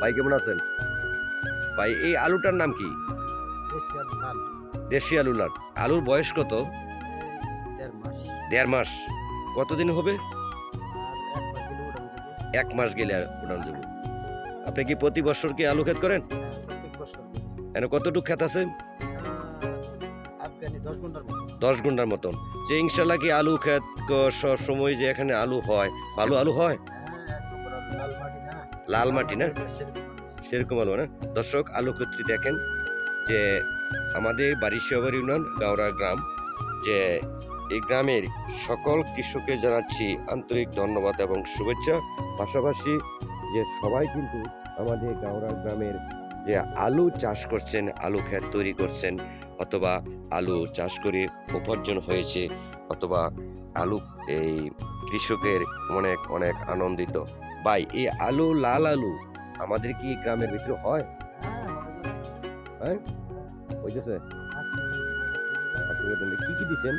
ভাই, কেমন আছেন? ভাই, এই আলুটার নাম কি? দেশি আলু না আলুর বয়স কত? দেড় মাস। কতদিন হবে? এক মাস গেলে আর উড়ান দেবো। আপনি কি প্রতি বছর কি আলু ক্ষেত করেন? এখানে কতটুকু ক্ষেত আছে? দশ ঘণ্টার মতো মতন। যে ইনশাল্লাহ কি আলু ক্ষেত সব সময় যে এখানে আলু হয়, ভালো আলু হয়? লাল মাটি না? সেরকম আলু। না? দর্শক, আলু ক্ষেত্রে দেখেন যে আমাদের বারিশিয়াবার ইউনিয়ন গাওড়া গ্রাম, যে এই গ্রামের সকল কৃষককে জানাচ্ছি আন্তরিক ধন্যবাদ এবং শুভেচ্ছা। পাশাপাশি যে সবাই কিন্তু আমাদের গাওড়া গ্রামের যে আলু চাষ করছেন, আলু ক্ষেত তৈরি করছেন, অথবা আলু চাষ করে উপার্জন হয়েছে, অথবা আলু এই কৃষকের অনেক অনেক আনন্দিত। ভাই এই আলু লাল আলু আমাদের কি গ্রামের ভিতরে হয়? হ্যাঁ, যে কি কি দিচ্ছেন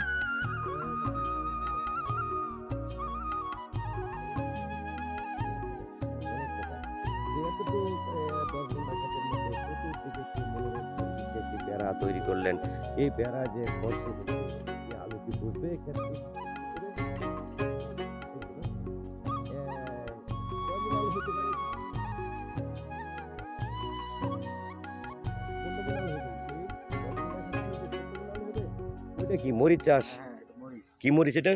তৈরি করলেন। এই বেড়া যে আলু কি বুঝবে? কি মরিচ চাষ হ্যাঁ, মরিচ। কি মরিচ এটা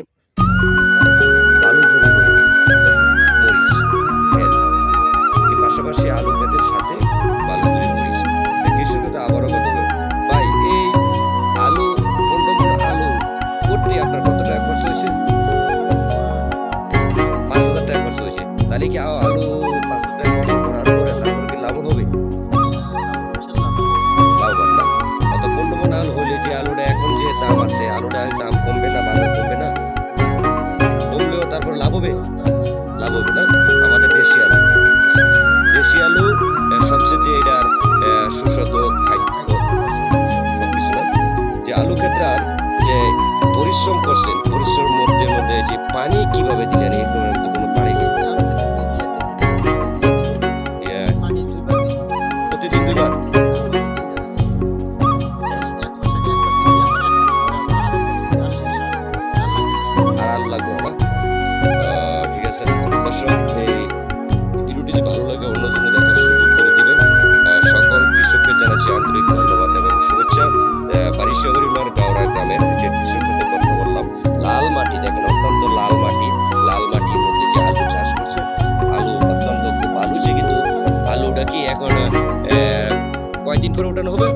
আলু ক্ষেত্রে যে পরিশ্রম করছেন পরিশ্রম মধ্যে মধ্যে যে পানি কীভাবে দিলেন ঠিক আছে? দর্শক এই ভিডিওটি যদি ভালো লাগে অন্যজনের দেখার সুযোগ করে দিবেন। সকল কৃষককে জানাচ্ছি আন্তরিক ধন্যবাদ এবং শুভেচ্ছা। বারিশাগরি উন্নয়ন গাওড়া গ্রামের যে কৃষকদের কথা বললাম লাল মাটি দেখেন অত্যন্ত লাল মাটি। লাল মাটির মধ্যে যে আলু চাষ করছে। আলু অত্যন্ত খুব ভালো যে কিন্তু আলুটা কি এখন আহ, কয়দিন পরে ওঠানো হবে?